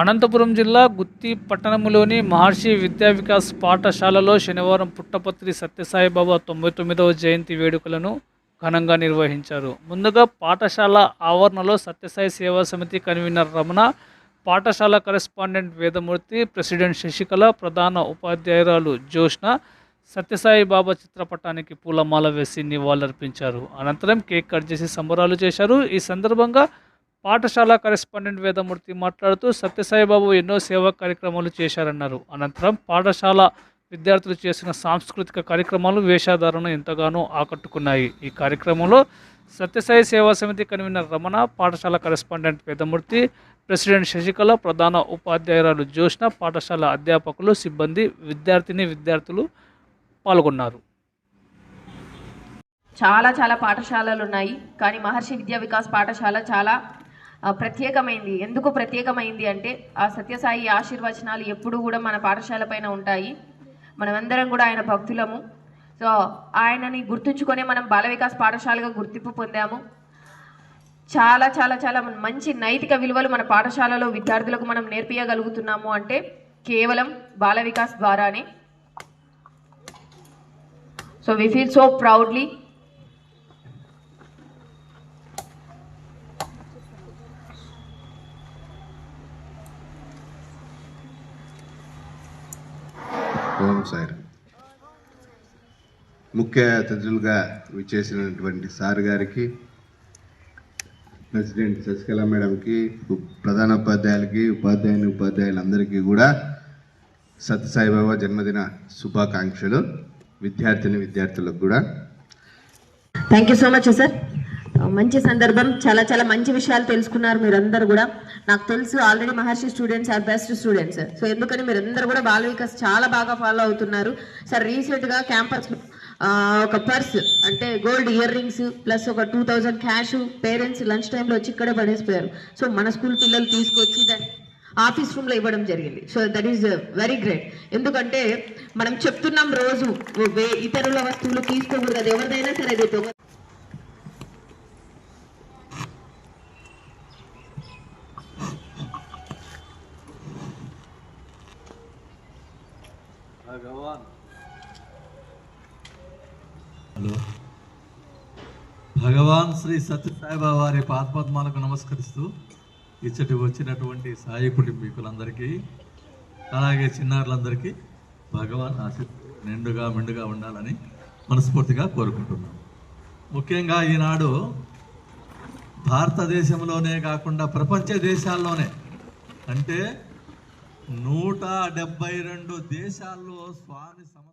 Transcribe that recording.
అనంతపురం జిల్లా గుత్తి పట్టణంలోని మహర్షి విద్యా వికాస్ పాఠశాలలో శనివారం పుట్టపత్రి సత్యసాయిబాబా తొంభై తొమ్మిదవ జయంతి వేడుకలను ఘనంగా నిర్వహించారు. ముందుగా పాఠశాల ఆవరణలో సత్యసాయి సేవా సమితి కన్వీనర్ రమణ పాఠశాల కరెస్పాండెంట్ వేదమూర్తి ప్రెసిడెంట్ శశికళ ప్రధాన ఉపాధ్యాయురాలు జోష్న సత్యసాయి బాబా చిత్రపటానికి పూలమాల వేసి నివాళులర్పించారు. అనంతరం కేక్ కట్ చేసి సంబరాలు చేశారు. ఈ సందర్భంగా పాఠశాల కరెస్పాండెంట్ వేదమూర్తి మాట్లాడుతూ సత్యసాయి బాబు ఎన్నో సేవా కార్యక్రమాలు చేశారన్నారు. అనంతరం పాఠశాల విద్యార్థులు చేసిన సాంస్కృతిక కార్యక్రమాలు వేషధారణ ఎంతగానో ఆకట్టుకున్నాయి. ఈ కార్యక్రమంలో సత్యసాయి సేవా సమితి కన్వీనర్ రమణ పాఠశాల కరెస్పాండెంట్ వేదమూర్తి ప్రెసిడెంట్ శశికళ ప్రధాన ఉపాధ్యాయురాలు జ్యోష్ణ పాఠశాల అధ్యాపకులు సిబ్బంది విద్యార్థిని విద్యార్థులు పాల్గొన్నారు. చాలా చాలా పాఠశాలలు ఉన్నాయి. కానీ మహర్షి విద్యా వికాస్ పాఠశాల చాలా ప్రత్యేకమైంది. ఎందుకు ప్రత్యేకమైంది అంటే ఆ సత్యసాయి ఆశీర్వచనాలు ఎప్పుడు కూడా మన పాఠశాల పైన ఉంటాయి. మనమందరం కూడా ఆయన భక్తులము. సో ఆయనని గుర్తుంచుకొని మనం బాల వికాస్ పాఠశాలగా గుర్తింపు పొందాము. చాలా చాలా చాలా మంచి నైతిక విలువలు మన పాఠశాలలో విద్యార్థులకు మనం నేర్పించగలుగుతున్నాము అంటే కేవలం బాల వికాస్ ద్వారానే. So we feel so proudly Om sir ముఖ్య అతిథులుగా విచ్చేసినటువంటి సార్ గారికి ప్రెసిడెంట్ శశికళ మేడంకి ప్రధాన ఉపాధ్యాయులకి ఉపాధ్యాయుని ఉపాధ్యాయులందరికీ కూడా సత్యసాయిబాబా జన్మదిన శుభాకాంక్షలు. విద్యార్థిని విద్యార్థులకు కూడా. Thank you so much sir మంచి సందర్భం చాలా చాలా మంచి విషయాలు తెలుసుకున్నారు మీరందరూ కూడా. నాకు తెలుసు already Maharshi students are best students so ఎందుకని మీరు అందరూ కూడా బాల వికాస్ చాలా బాగా ఫాలో అవుతున్నారు. సార్ రీసెంట్గా క్యాంపస్ ఒక పర్స్ అంటే గోల్డ్ ఇయర్ రింగ్స్ ప్లస్ ఒక two thousand cash parents lunch టైంలో వచ్చి ఇక్కడే పడేసిపోయారు. సో మన స్కూల్ పిల్లలు తీసుకొచ్చి దాన్ని ఆఫీస్ రూమ్లో ఇవ్వడం జరిగింది. So that is very great ఎందుకంటే మనం చెప్తున్నాం రోజు ఇతరుల వస్తువులు తీసుకోకూడదు. అది ఎవరిదైనా సరే అది భగవాన్. హలో భగవాన్ శ్రీ సత్యసాయిబాబా వారి పాదపద్మాలకు నమస్కరిస్తూ ఇచ్చటి వచ్చినటువంటి సాయి కుటుంబీకులందరికీ అలాగే చిన్నారులందరికీ భగవాన్ ఆశ నిండుగా మెండుగా ఉండాలని మనస్ఫూర్తిగా కోరుకుంటున్నాం. ముఖ్యంగా ఈనాడు భారతదేశంలోనే కాకుండా ప్రపంచ దేశాల్లోనే అంటే నూట డెబ్బై రెండు దేశాల్లో స్వామి సమ